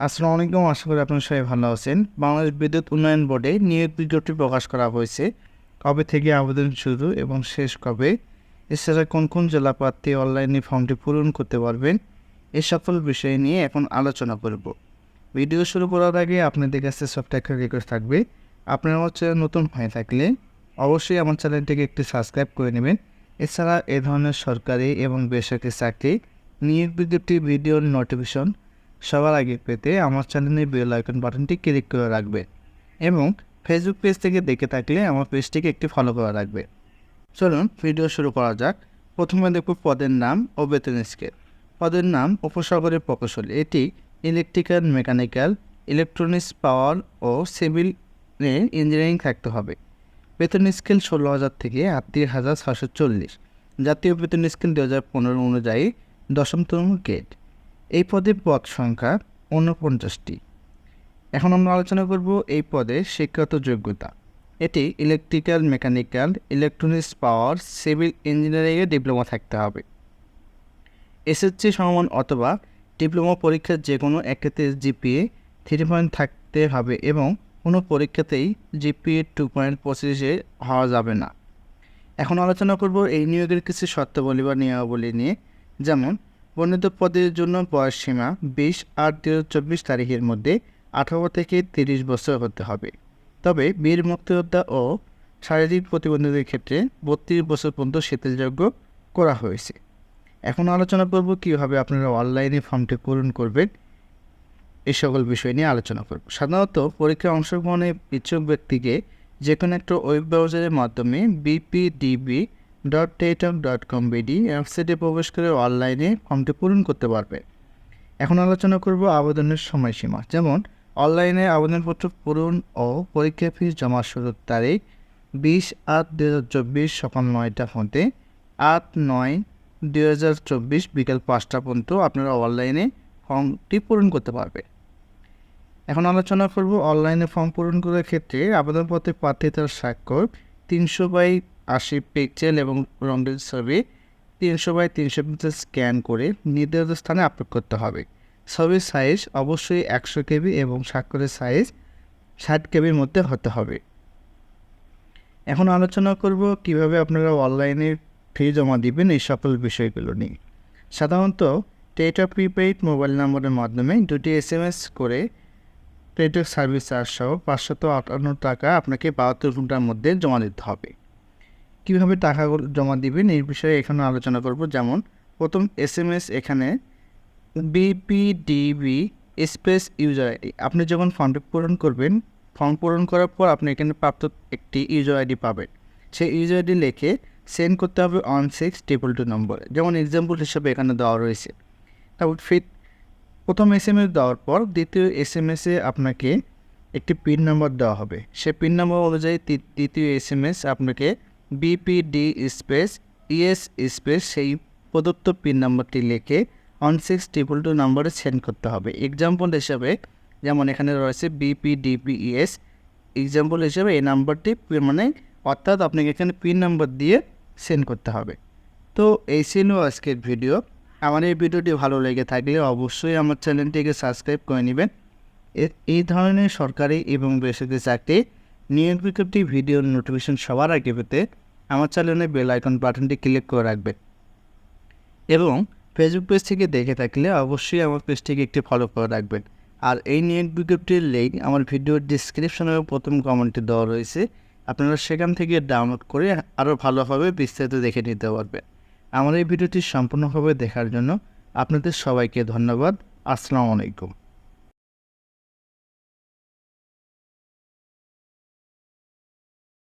আসসালামু আলাইকুম, আশা করি আপনার সবাই ভালো আছেন। বাংলাদেশ বিদ্যুৎ উন্নয়ন বোর্ডে নিয়োগ বিজ্ঞপ্তি প্রকাশ করা হয়েছে। কবে থেকে আবেদন শুরু এবং শেষ কবে? এছাড়া কোন কোন জেলা প্রার্থী অনলাইনে ফর্মটি পূরণ করতে পারবেন? এ সকল বিষয় নিয়ে এখন আলোচনা করব। ভিডিও শুরু করার আগে আপনাদের কাছে সব একটা রিকোয়েস্ট থাকবে। আপনার আমার চ্যানেল নতুন হয়ে থাকলে অবশ্যই আমার চ্যানেলটিকে একটু সাবস্ক্রাইব করে নেবেন। এছাড়া এ ধরনের সরকারি এবং বেসরকারি চাকরি, নিয়োগ বিজ্ঞপ্তি ভিডিওর নোটিফিকেশন সবার আগে পেতে আমার চ্যানেলের বেল আইকন বাটনটি ক্লিক করে রাখবে এবং ফেসবুক পেজ থেকে দেখে থাকলে আমার পেজটিকে একটি ফলো করে রাখবে। চলুন ভিডিও শুরু করা যাক। প্রথমে দেখব পদের নাম ও বেতন স্কেল পদের নাম উপসাগরের প্রকৌশলী। এটি ইলেকট্রিক্যাল মেকানিক্যাল ইলেকট্রনিক্স পাওয়ার ও সিভিল ইঞ্জিনিয়ারিং থাকতে হবে। বেতন স্কেল ষোলো হাজার থেকে আটত্রিশ হাজার ছশো চল্লিশ। জাতীয় বেতন স্কেল দু হাজার পনেরো অনুযায়ী দশমতম গেট এই পদে পদ সংখ্যা ঊনপঞ্চাশটি। এখন আমরা আলোচনা করব এই পদে শিক্ষাগত যোগ্যতা। এটি electrical mechanical electronics power civil ইঞ্জিনিয়ারিংয়ে ডিপ্লোমা থাকতে হবে। এসএসসি সমান অথবা ডিপ্লোমা পরীক্ষার যে কোনো একটিতে জিপিএ থ্রি পয়েন্ট থাকতে হবে এবং কোনো পরীক্ষাতেই জিপিএ টু পয়েন্ট পঁচিশে হওয়া যাবে না। এখন আলোচনা করব এই নিয়োগের কিছু শর্তাবলী বা নিয়মাবলী নিয়ে, যেমন বর্ণিত পদের জন্য বয়স সীমা বিশ আট দু চব্বিশ তারিখের মধ্যে আঠারো থেকে তিরিশ বছর হতে হবে। তবে বীর মুক্তিযোদ্ধা ও শারীরিক প্রতিবন্ধীদের ক্ষেত্রে বত্রিশ বছর পর্যন্ত শিথিলযোগ্য করা হয়েছে। এখন আলোচনা করব কীভাবে আপনারা অনলাইনে ফর্মটি পূরণ করবেন। এই সকল বিষয় নিয়ে আলোচনা করব। সাধারণত পরীক্ষায় অংশগ্রহণে ইচ্ছুক ব্যক্তিকে যে কোনো একটা ওয়েব ব্রাউজারের মাধ্যমে বিপিডিবি ডট টেটক ডট কম বিডি ওয়েবসাইটে প্রবেশ করে অনলাইনে ফর্মটি পূরণ করতে পারবে। এখন আলোচনা করব আবেদনের সময়সীমা, যেমন অনলাইনে আবেদনপত্র পূরণ ও পরীক্ষা ফিস জমা শুরুর তারিখ বিশ আট দু হাজার চব্বিশ সকাল নয়টা হতে আট নয় দু হাজার চব্বিশ বিকাল পাঁচটা পর্যন্ত আপনারা অনলাইনে ফর্মটি পূরণ করতে পারবে। এখন আলোচনা করব অনলাইনে ফর্ম পূরণ করার ক্ষেত্রে আবেদনপত্রে প্রার্থিতার স্বাক্ষর তিনশো বাই আশি পিক্সেল এবং রঙের ছবি তিনশো বাই তিনশো পিক্সেল স্ক্যান করে নির্ধারিত স্থানে আপলোড করতে হবে। ছবির সাইজ অবশ্যই একশো কেবি এবং স্বাক্ষরের সাইজ ষাট কেবির মধ্যে হতে হবে। এখন আলোচনা করব কীভাবে আপনারা অনলাইনে ফি জমা দিবেন এই সকল বিষয়গুলো নিয়ে। সাধারণত টেটা প্রিপেইড মোবাইল নম্বরের মাধ্যমে দুটি এস এম এস করে টেটের সার্ভিস চার্জ সহ পাঁচশত আটান্ন টাকা আপনাকে বাহাত্তর ঘণ্টার মধ্যে জমা দিতে হবে। কীভাবে টাকাগুলো জমা দিবেন এই বিষয়ে এখানে আলোচনা করব। যেমন, প্রথম এস এম এস এখানে বিপিডিবি স্পেস ইউজার আইডি আপনি যখন ফর্মটি পূরণ করবেন ফর্ম পূরণ করার পর আপনি এখানে প্রাপ্ত একটি ইউজার আইডি পাবেন। সেই ইউজার আইডি লিখে সেন্ড করতে হবে ওয়ান সিক্স ট্রিপল টু নম্বরে যেমন এক্সাম্পল হিসেবে এখানে দেওয়া রয়েছে। তারপর ফিট প্রথম এস এম এস দেওয়ার পর দ্বিতীয় এস এম এসে আপনাকে একটি পিন নম্বর দেওয়া হবে। সে পিন নম্বর অনুযায়ী দ্বিতীয় এস এম এস আপনাকে বিপিডি স্পেস ইএস স্পেস সেই প্রদত্ত পিন নাম্বারটি লিখে ওয়ান সিক্স ট্রিপল টু নম্বরে সেন্ড করতে হবে। এক্সাম্পল হিসাবে যেমন এখানে রয়েছে বিপিডিপিইএস এক্সাম্পল হিসেবে এই নাম্বারটি মানে অর্থাৎ আপনাকে এখানে পিন নাম্বার দিয়ে সেন্ড করতে হবে। তো এই ছিল আজকের ভিডিও আমার এই ভিডিওটি ভালো লেগে থাকলে অবশ্যই আমার চ্যানেলটিকে সাবস্ক্রাইব করে নেবেন। এই ধরনের সরকারি এবং বেসরকারি চাকরি নিয়োগ বিজ্ঞপ্তি, ভিডিও নোটিফিকেশন সবার আগে পেতে আমার চ্যানেলে বেল আইকন বাটনটি ক্লিক করে রাখবেন। এবং ফেসবুক পেজ থেকে দেখে থাকলে অবশ্যই আমার পেজটিকে একটি ফলো করে রাখবেন। আর এই নিয়োগ বিজ্ঞপ্তির লিঙ্ক আমার ভিডিওর ডিসক্রিপশনে প্রথম কমেন্টে দেওয়া রয়েছে। আপনারা সেখান থেকে ডাউনলোড করে আরও ভালোভাবে বিস্তারিত দেখে নিতে পারবেন। আমার এই ভিডিওটি সম্পূর্ণভাবে দেখার জন্য আপনাদের সবাইকে ধন্যবাদ। আসসালামু আলাইকুম।